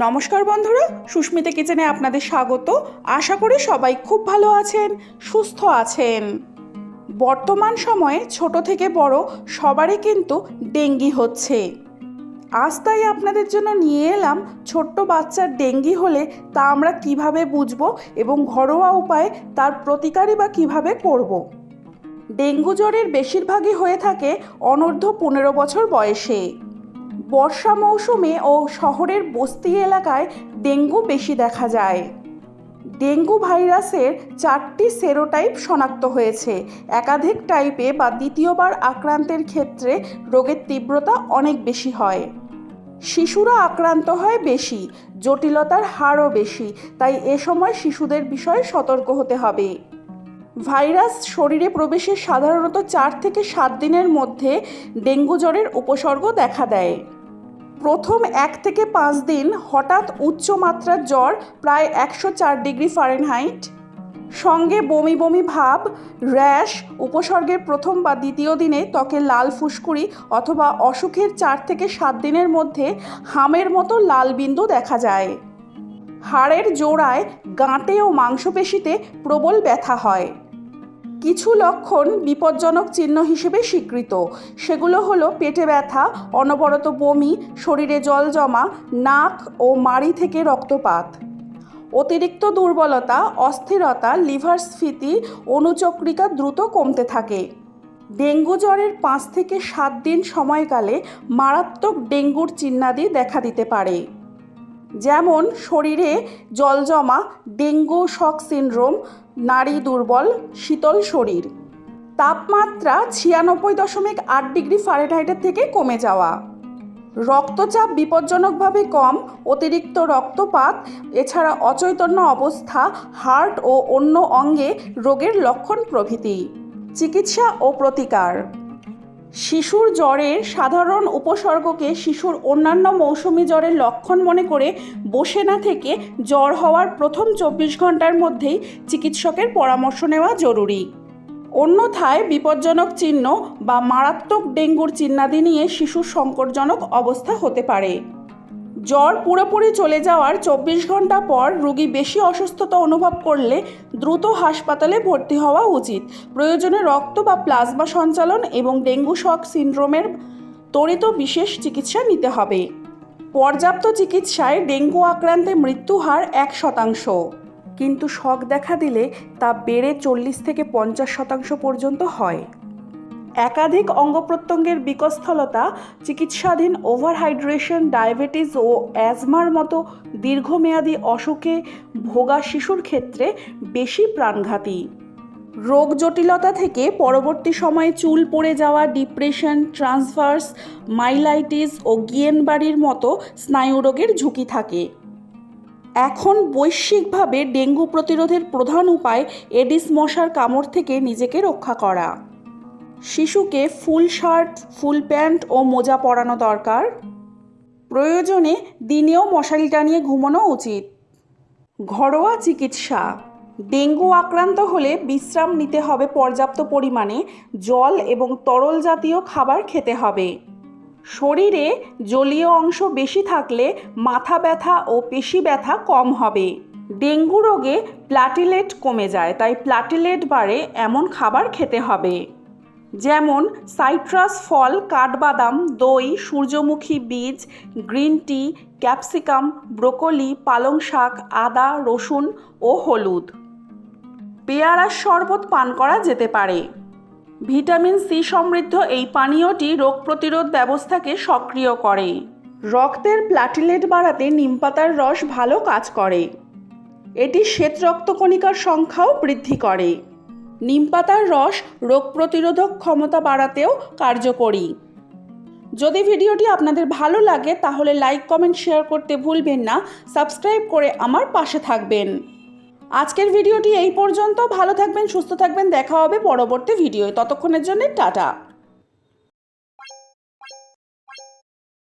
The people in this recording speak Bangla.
নমস্কার বন্ধুরা, সুস্মিতা কিচেনে আপনাদের স্বাগত। আশা করি সবাই খুব ভালো আছেন, সুস্থ আছেন। বর্তমান সময়ে ছোট থেকে বড় সবারই কিন্তু ডেঙ্গি হচ্ছে। আজ তাই আপনাদের জন্য নিয়ে এলাম ছোট্ট বাচ্চার ডেঙ্গি হলে তা আমরা কীভাবে বুঝব এবং ঘরোয়া উপায়ে তার প্রতিকারই বা কীভাবে করব। ডেঙ্গু জ্বরের বেশিরভাগই হয়ে থাকে অনূর্ধ্ব পনেরো বছর বয়সে। বর্ষা মৌসুমে ও শহরের বস্তি এলাকায় ডেঙ্গু বেশি দেখা যায়। ডেঙ্গু ভাইরাসের চারটি সেরোটাইপ শনাক্ত হয়েছে। একাধিক টাইপে বা দ্বিতীয়বার আক্রান্তের ক্ষেত্রে রোগের তীব্রতা অনেক বেশি হয়। শিশুরা আক্রান্ত হয় বেশি, জটিলতার হারও বেশি, তাই এ সময় শিশুদের বিষয়ে সতর্ক হতে হবে। ভাইরাস শরীরে প্রবেশের সাধারণত চার থেকে সাত দিনের মধ্যে ডেঙ্গু জ্বরের উপসর্গ দেখা দেয়। প্রথম এক থেকে পাঁচ দিন হঠাৎ উচ্চ মাত্রার জ্বর, প্রায় একশো চার ডিগ্রি ফারেনহাইট। সঙ্গে বমি বমি ভাব, র্যাশ, উপসর্গের প্রথম বা দ্বিতীয় দিনে ত্বকে লাল ফুসকুড়ি অথবা অসুখের চার থেকে সাত দিনের মধ্যে হামের মতো লাল বিন্দু দেখা যায়। হাড়ের জোড়ায় গাঁটে ও মাংসপেশিতে প্রবল ব্যথা হয়। কিছু লক্ষণ বিপজ্জনক চিহ্ন হিসেবে স্বীকৃত। সেগুলো হলো পেটে ব্যথা, অনবরত বমি, শরীরে জল জমা, নাক ও মাড়ি থেকে রক্তপাত। অতিরিক্ত দুর্বলতা, অস্থিরতা, লিভার স্ফীতি, অনুচক্রিকা দ্রুত কমতে থাকে। ডেঙ্গু জ্বরের পাঁচ থেকে সাত দিন সময়কালে মারাত্মক ডেঙ্গুর চিহ্নাদি দেখা দিতে পারে। যেমন, শরীরে জল জমা, ডেঙ্গু শক সিনড্রোম নারী দুর্বল, শীতল শরীর। তাপমাত্রা ছিয়ানব্বই দশমিক আট ডিগ্রি ফারেনহাইটের থেকে কমে যাওয়া। রক্তচাপ বিপজ্জনকভাবে কম, অতিরিক্ত রক্তপাত, এছাড়া অচৈতন্য অবস্থা, হার্ট ও অন্য অঙ্গে রোগের লক্ষণ প্রভৃতি। চিকিৎসা ও প্রতিকার। শিশুর জ্বরের সাধারণ উপসর্গকে শিশুর অন্যান্য মৌসুমি জ্বরের লক্ষণ মনে করে বসে না থেকে জ্বর হওয়ার প্রথম চব্বিশ ঘণ্টার মধ্যেই চিকিৎসকের পরামর্শ নেওয়া জরুরি। অন্যথায় বিপজ্জনক চিহ্ন বা মারাত্মক ডেঙ্গুর চিহ্নাদি নিয়ে শিশুর সংকটজনক অবস্থা হতে পারে। জ্বর পুরোপুরি চলে যাওয়ার চব্বিশ ঘণ্টা পর রোগী বেশি অসুস্থতা অনুভব করলে দ্রুত হাসপাতালে ভর্তি হওয়া উচিত। প্রয়োজনে রক্ত বা প্লাজমা সঞ্চালন এবং ডেঙ্গু শক সিনড্রোমের ত্বরিত বিশেষ চিকিৎসা নিতে হবে। পর্যাপ্ত চিকিৎসায় ডেঙ্গু আক্রান্তে মৃত্যু হার এক শতাংশ। কিন্তু শক দেখা দিলে তা বেড়ে চল্লিশ থেকে পঞ্চাশ শতাংশ পর্যন্ত হয়। একাধিক অঙ্গ প্রত্যঙ্গের বিকস্থলতা, চিকিৎসাধীন ওভারহাইড্রেশন, ডায়াবেটিস ও অ্যাজমার মতো দীর্ঘমেয়াদী অসুখে ভোগা শিশুর ক্ষেত্রে বেশি প্রাণঘাতী। রোগ জটিলতা থেকে পরবর্তী সময়ে চুল পড়ে যাওয়া, ডিপ্রেশন, ট্রান্সভার্স, মাইলাইটিস ও গিয়েনবাড়ির মতো স্নায়ুরোগের ঝুঁকি থাকে। এখন বৈশ্বিকভাবে ডেঙ্গু প্রতিরোধের প্রধান উপায় এডিস মশার কামড় থেকে নিজেকে রক্ষা করা। শিশুকে ফুল শার্ট, ফুল প্যান্ট ও মোজা পরানো দরকার। প্রয়োজনে দিনেও মশারি টানিয়ে ঘুমানো উচিত। ঘরোয়া চিকিৎসা। ডেঙ্গু আক্রান্ত হলে বিশ্রাম নিতে হবে পর্যাপ্ত পরিমাণে, জল এবং তরল জাতীয় খাবার খেতে হবে। শরীরে জলীয় অংশ বেশি থাকলে মাথা ব্যথা ও পেশি ব্যথা কম হবে। ডেঙ্গু রোগে প্লাটিলেট কমে যায়, তাই প্লাটিলেট বাড়ে এমন খাবার খেতে হবে। যেমন সাইট্রাস, ফল, কাঠবাদাম, দই, সূর্যমুখী বীজ, গ্রিন টি, ক্যাপসিকাম, ব্রোকলি, পালং শাক, আদা, রসুন ও হলুদ। পেয়ারার শরবত পান করা যেতে পারে। ভিটামিন সি সমৃদ্ধ এই পানীয়টি রোগ প্রতিরোধ ব্যবস্থাকে সক্রিয় করে। রক্তের প্লাটিলেট বাড়াতে নিমপাতার রস ভালো কাজ করে। এটি শ্বেত রক্তকণিকার সংখ্যাও বৃদ্ধি করে। নিমপাতার রস রোগ প্রতিরোধক ক্ষমতা বাড়াতেও কার্যকরী। যদি ভিডিওটি আপনাদের ভালো লাগে, তাহলে লাইক, কমেন্ট, শেয়ার করতে ভুলবেন না। সাবস্ক্রাইব করে আমার পাশে থাকবেন। আজকের ভিডিওটি এই পর্যন্ত। ভালো থাকবেন, সুস্থ থাকবেন। দেখা হবে পরবর্তী ভিডিও ততক্ষণের জন্য টাটা।